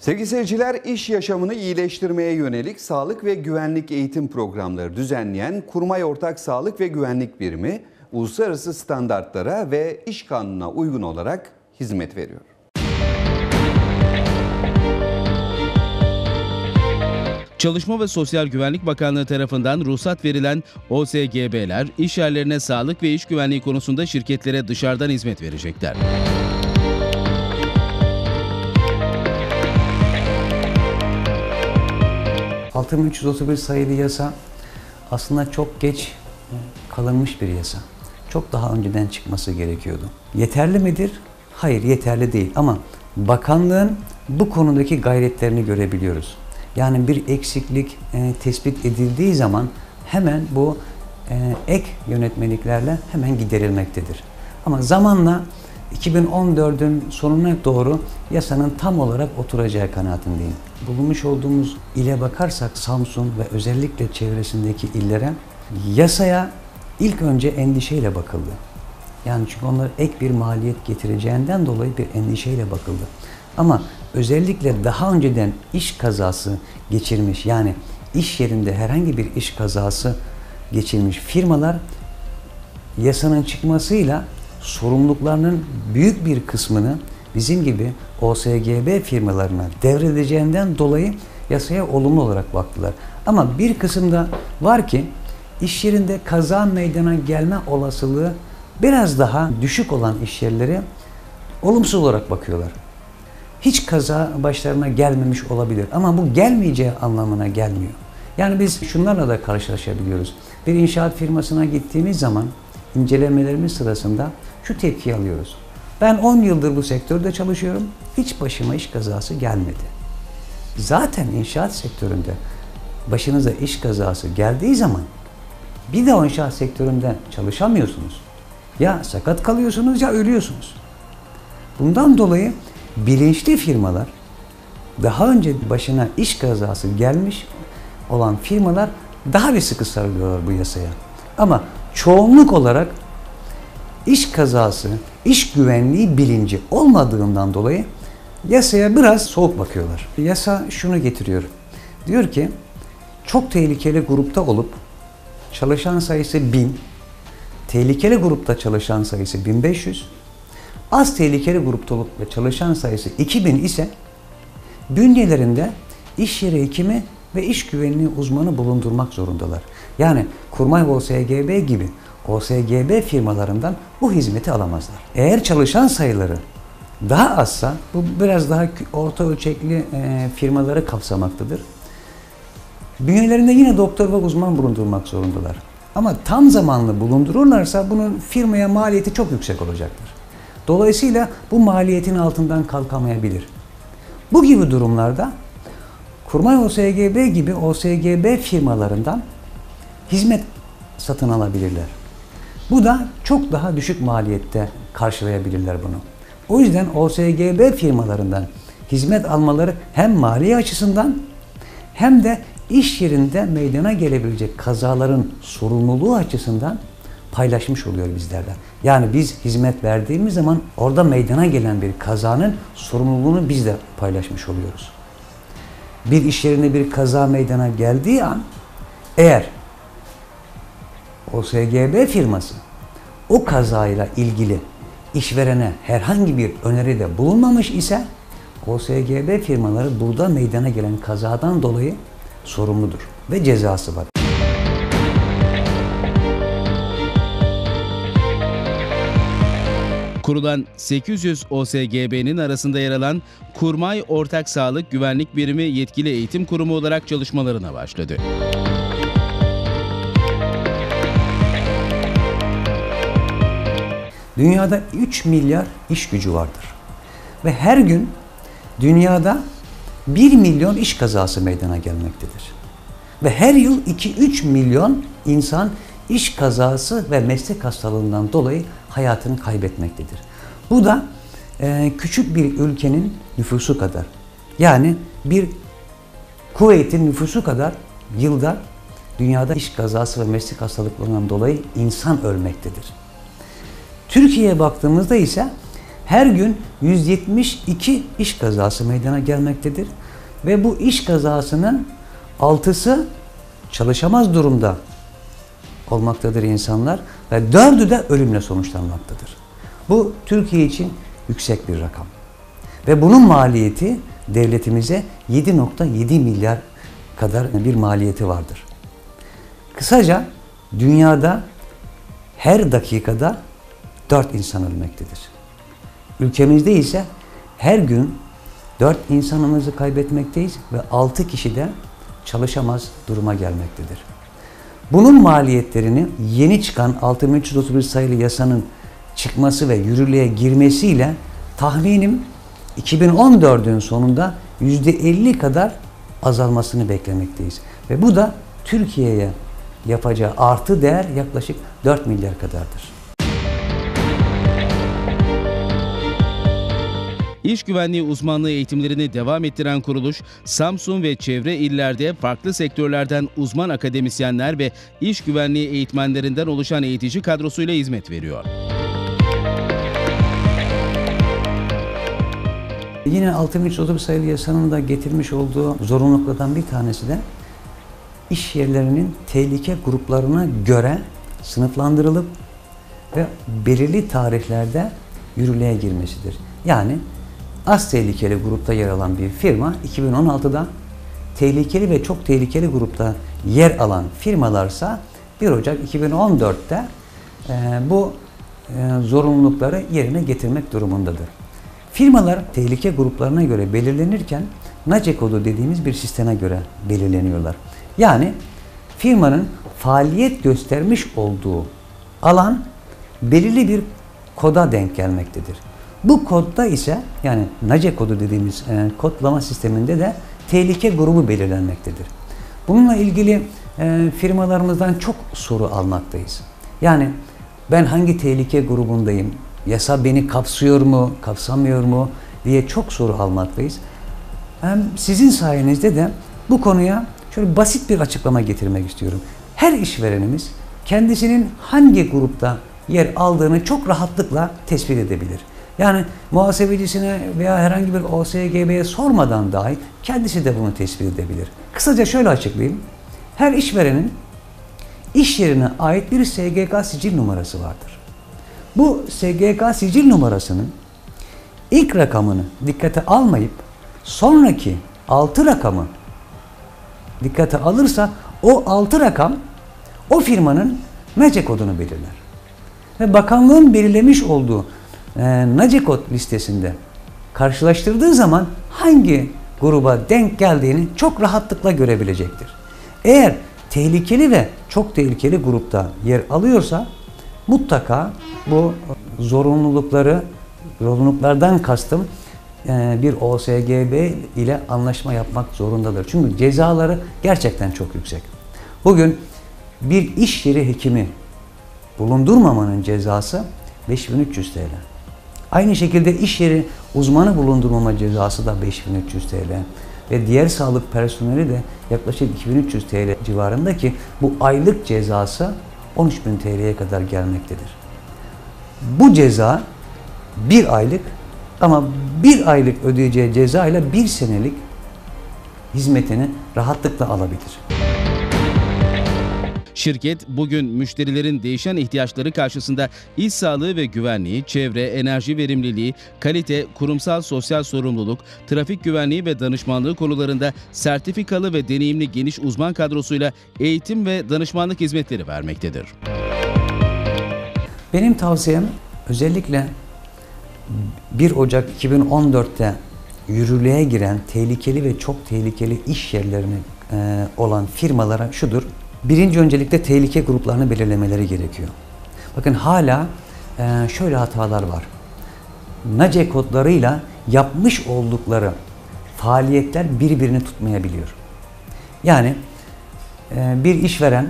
Sevgili seyirciler, iş yaşamını iyileştirmeye yönelik sağlık ve güvenlik eğitim programları düzenleyen Kurmay Ortak Sağlık ve Güvenlik Birimi, uluslararası standartlara ve iş kanununa uygun olarak hizmet veriyor. Çalışma ve Sosyal Güvenlik Bakanlığı tarafından ruhsat verilen OSGB'ler iş yerlerine sağlık ve iş güvenliği konusunda şirketlere dışarıdan hizmet verecekler. ...6331 sayılı yasa aslında çok geç kalınmış bir yasa. Çok daha önceden çıkması gerekiyordu. Yeterli midir? Hayır yeterli değil ama bakanlığın bu konudaki gayretlerini görebiliyoruz. Yani bir eksiklik e, tespit edildiği zaman hemen bu e, ek yönetmeliklerle hemen giderilmektedir. Ama zamanla 2014'ün sonuna doğru yasanın tam olarak oturacağı kanaatindeyim. Bulunmuş olduğumuz ile bakarsak Samsun ve özellikle çevresindeki illere yasaya ilk önce endişeyle bakıldı. Yani çünkü onlar ek bir maliyet getireceğinden dolayı bir endişeyle bakıldı. Ama özellikle daha önceden iş kazası geçirmiş yani iş yerinde herhangi bir iş kazası geçirmiş firmalar yasanın çıkmasıyla sorumluluklarının büyük bir kısmını bizim gibi OSGB firmalarına devredeceğinden dolayı yasaya olumlu olarak baktılar. Ama bir kısımda var ki iş yerinde kaza meydana gelme olasılığı biraz daha düşük olan iş yerleri olumsuz olarak bakıyorlar. Hiç kaza başlarına gelmemiş olabilir ama bu gelmeyeceği anlamına gelmiyor. Yani biz şunlarla da karşılaşabiliyoruz. Bir inşaat firmasına gittiğimiz zaman incelemelerimiz sırasında şu tepki alıyoruz. Ben 10 yıldır bu sektörde çalışıyorum. Hiç başıma iş kazası gelmedi. Zaten inşaat sektöründe başınıza iş kazası geldiği zaman bir de o inşaat sektöründe çalışamıyorsunuz. Ya sakat kalıyorsunuz ya ölüyorsunuz. Bundan dolayı bilinçli firmalar daha önce başına iş kazası gelmiş olan firmalar daha bir sıkı sarılıyorlar bu yasaya. Ama çoğunluk olarak iş kazası, iş güvenliği bilinci olmadığından dolayı yasaya biraz soğuk bakıyorlar. Yasa şunu getiriyor. Diyor ki çok tehlikeli grupta olup çalışan sayısı 1000, tehlikeli grupta çalışan sayısı 1500, az tehlikeli grupta olup ve çalışan sayısı 2000 ise bünyelerinde iş yeri hekimi ve iş güvenliği uzmanı bulundurmak zorundalar. Yani Kurmay OSGB gibi OSGB firmalarından bu hizmeti alamazlar. Eğer çalışan sayıları daha azsa bu biraz daha orta ölçekli e, firmaları kapsamaktadır. Bünyelerinde yine doktor ve uzman bulundurmak zorundalar. Ama tam zamanlı bulundururlarsa bunun firmaya maliyeti çok yüksek olacaktır. Dolayısıyla bu maliyetin altından kalkamayabilir. Bu gibi durumlarda Kurmay OSGB gibi OSGB firmalarından hizmet satın alabilirler. Bu da çok daha düşük maliyette karşılayabilirler bunu. O yüzden OSGB firmalarından hizmet almaları hem mali açısından hem de iş yerinde meydana gelebilecek kazaların sorumluluğu açısından paylaşmış oluyor bizlerden. Yani biz hizmet verdiğimiz zaman orada meydana gelen bir kazanın sorumluluğunu biz de paylaşmış oluyoruz. Bir iş yerinde bir kaza meydana geldiği an eğer OSGB firması o kazayla ilgili işverene herhangi bir öneride bulunmamış ise OSGB firmaları burada meydana gelen kazadan dolayı sorumludur ve cezası var. Kurulan 800 OSGB'nin arasında yer alan Kurmay Ortak Sağlık Güvenlik Birimi yetkili eğitim kurumu olarak çalışmalarına başladı. Dünyada 3 milyar iş gücü vardır. Ve her gün dünyada 1 milyon iş kazası meydana gelmektedir. Ve her yıl 2-3 milyon insan iş kazası ve meslek hastalığından dolayı hayatını kaybetmektedir. Bu da e, küçük bir ülkenin nüfusu kadar. Yani bir Kuveyt'in nüfusu kadar yılda dünyada iş kazası ve meslek hastalıklarından dolayı insan ölmektedir. Türkiye'ye baktığımızda ise her gün 172 iş kazası meydana gelmektedir. Ve bu iş kazasının altısı çalışamaz durumda olmaktadır insanlar ve dördü de ölümle sonuçlanmaktadır. Bu Türkiye için yüksek bir rakam. Ve bunun maliyeti devletimize 7.7 milyar kadar bir maliyeti vardır. Kısaca dünyada her dakikada 4 insan ölmektedir. Ülkemizde ise her gün 4 insanımızı kaybetmekteyiz ve 6 kişi de çalışamaz duruma gelmektedir. Bunun maliyetlerini yeni çıkan 6331 sayılı yasanın çıkması ve yürürlüğe girmesiyle tahminim 2014'ün sonunda %50 kadar azalmasını beklemekteyiz. Ve bu da Türkiye'ye yapacağı artı değer yaklaşık 4 milyar kadardır. İş güvenliği uzmanlığı eğitimlerini devam ettiren kuruluş, Samsun ve çevre illerde farklı sektörlerden uzman akademisyenler ve iş güvenliği eğitmenlerinden oluşan eğitici kadrosuyla hizmet veriyor. Yine 6330 sayılı yasanın da getirmiş olduğu zorunluluklardan bir tanesi de iş yerlerinin tehlike gruplarına göre sınıflandırılıp ve belirli tarihlerde yürürlüğe girmesidir. Yani az tehlikeli grupta yer alan bir firma 2016'da tehlikeli ve çok tehlikeli grupta yer alan firmalarsa 1 Ocak 2014'te e, bu e, zorunlulukları yerine getirmek durumundadır. Firmalar tehlike gruplarına göre belirlenirken NACE kodu dediğimiz bir sisteme göre belirleniyorlar. Yani firmanın faaliyet göstermiş olduğu alan belirli bir koda denk gelmektedir. Bu kodda ise yani NACE kodu dediğimiz e, kodlama sisteminde de tehlike grubu belirlenmektedir. Bununla ilgili e, firmalarımızdan çok soru almaktayız. Yani ben hangi tehlike grubundayım? Yasa beni kapsıyor mu, kapsamıyor mu diye çok soru almaktayız. Hem sizin sayenizde de bu konuya şöyle basit bir açıklama getirmek istiyorum. Her işverenimiz kendisinin hangi grupta yer aldığını çok rahatlıkla tespit edebilir. Yani muhasebecisine veya herhangi bir OSGB'ye sormadan dahi kendisi de bunu tespit edebilir. Kısaca şöyle açıklayayım. Her işverenin iş yerine ait bir SGK sicil numarası vardır. Bu SGK sicil numarasının ilk rakamını dikkate almayıp sonraki 6 rakamı dikkate alırsa o 6 rakam o firmanın NACE kodunu belirler. Ve bakanlığın belirlemiş olduğu e, NACE kod listesinde karşılaştırdığı zaman hangi gruba denk geldiğini çok rahatlıkla görebilecektir. Eğer tehlikeli ve çok tehlikeli grupta yer alıyorsa mutlaka bu zorunlulukları, zorunluluklardan kastım e, bir OSGB ile anlaşma yapmak zorundadır. Çünkü cezaları gerçekten çok yüksek. Bugün bir iş yeri hekimi bulundurmamanın cezası 5300 TL. Aynı şekilde iş yeri uzmanı bulundurmama cezası da 5300 TL. Ve diğer sağlık personeli de yaklaşık 2300 TL civarında ki bu aylık cezası 13.000 TL'ye kadar gelmektedir. Bu ceza bir aylık ama bir aylık ödeyeceği ceza ile bir senelik hizmetini rahatlıkla alabilir. Şirket bugün müşterilerin değişen ihtiyaçları karşısında iş sağlığı ve güvenliği, çevre, enerji verimliliği, kalite, kurumsal sosyal sorumluluk, trafik güvenliği ve danışmanlığı konularında sertifikalı ve deneyimli geniş uzman kadrosuyla eğitim ve danışmanlık hizmetleri vermektedir. Benim tavsiyem özellikle 1 Ocak 2014'te yürürlüğe giren tehlikeli ve çok tehlikeli iş yerlerine e, olan firmalara şudur. Birinci öncelikle tehlike gruplarını belirlemeleri gerekiyor. Bakın hala e, şöyle hatalar var. NACE kodlarıyla yapmış oldukları faaliyetler birbirini tutmayabiliyor. Yani e, bir işveren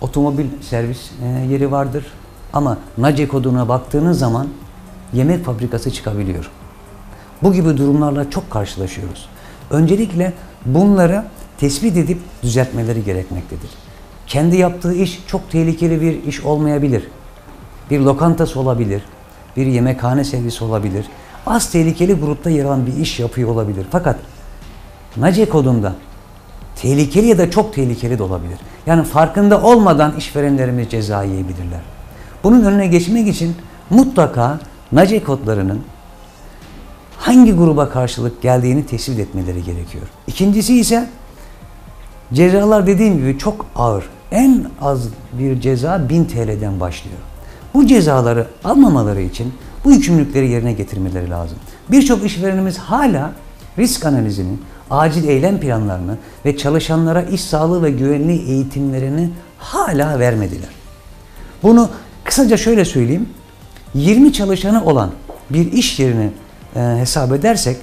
otomobil servis e, yeri vardır ama NACE koduna baktığınız zaman yemek fabrikası çıkabiliyor. Bu gibi durumlarla çok karşılaşıyoruz. Öncelikle bunları tespit edip düzeltmeleri gerekmektedir. Kendi yaptığı iş çok tehlikeli bir iş olmayabilir. Bir lokantası olabilir. bir yemekhane servisi olabilir. Az tehlikeli grupta yer alan bir iş yapıyor olabilir. Fakat NACE kodunda tehlikeli ya da çok tehlikeli de olabilir. Yani farkında olmadan işverenlerimiz ceza yiyebilirler. Bunun önüne geçmek için mutlaka NACE kodlarının hangi gruba karşılık geldiğini tespit etmeleri gerekiyor. İkincisi ise cezalar dediğim gibi çok ağır. En az bir ceza 1000 TL'den başlıyor. Bu cezaları almamaları için bu yükümlülükleri yerine getirmeleri lazım. Birçok işverenimiz hala risk analizini, acil eylem planlarını ve çalışanlara iş sağlığı ve güvenliği eğitimlerini hala vermediler. Bunu kısaca şöyle söyleyeyim. 20 çalışanı olan bir iş yerini e, hesap edersek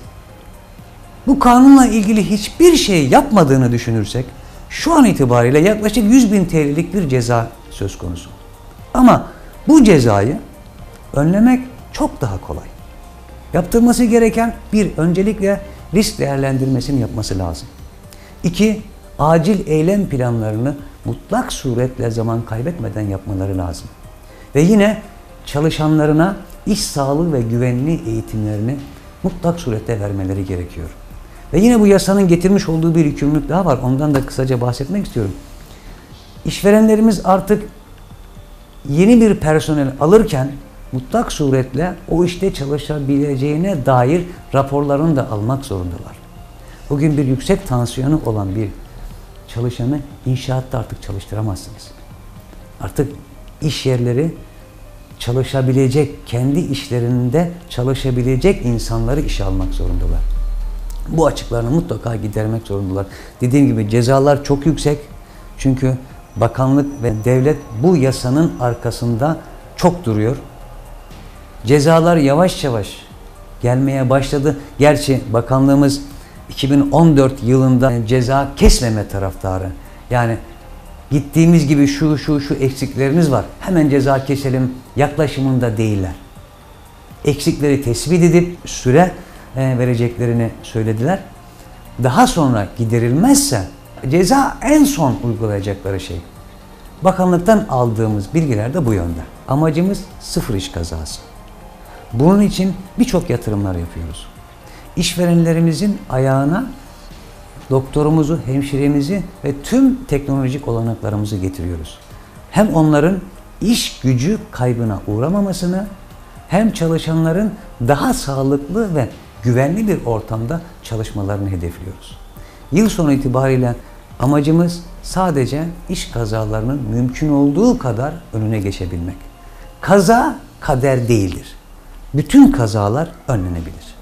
bu kanunla ilgili hiçbir şey yapmadığını düşünürsek şu an itibariyle yaklaşık 100 bin TL'lik bir ceza söz konusu. Ama bu cezayı önlemek çok daha kolay. Yaptırması gereken bir, öncelikle risk değerlendirmesini yapması lazım. İki, acil eylem planlarını mutlak suretle zaman kaybetmeden yapmaları lazım. Ve yine çalışanlarına iş sağlığı ve güvenliği eğitimlerini mutlak surette vermeleri gerekiyor. Ve yine bu yasanın getirmiş olduğu bir yükümlülük daha var. Ondan da kısaca bahsetmek istiyorum. İşverenlerimiz artık yeni bir personel alırken mutlak suretle o işte çalışabileceğine dair raporlarını da almak zorundalar. Bugün bir yüksek tansiyonu olan bir çalışanı inşaatta artık çalıştıramazsınız. Artık iş yerleri çalışabilecek, kendi işlerinde çalışabilecek insanları işe almak zorundalar. Bu açıklarını mutlaka gidermek zorundalar. Dediğim gibi cezalar çok yüksek. Çünkü bakanlık ve devlet bu yasanın arkasında çok duruyor. Cezalar yavaş yavaş gelmeye başladı. Gerçi bakanlığımız 2014 yılında ceza kesmeme taraftarı. Yani gittiğimiz gibi şu şu şu eksikleriniz var. Hemen ceza keselim yaklaşımında değiller. Eksikleri tespit edip süre vereceklerini söylediler. Daha sonra giderilmezse ceza en son uygulayacakları şey. Bakanlıktan aldığımız bilgiler de bu yönde. Amacımız sıfır iş kazası. Bunun için birçok yatırımlar yapıyoruz. İşverenlerimizin ayağına doktorumuzu, hemşiremizi ve tüm teknolojik olanaklarımızı getiriyoruz. Hem onların iş gücü kaybına uğramamasını hem çalışanların daha sağlıklı ve güvenli bir ortamda çalışmalarını hedefliyoruz. Yıl sonu itibariyle amacımız sadece iş kazalarının mümkün olduğu kadar önüne geçebilmek. Kaza kader değildir. Bütün kazalar önlenebilir.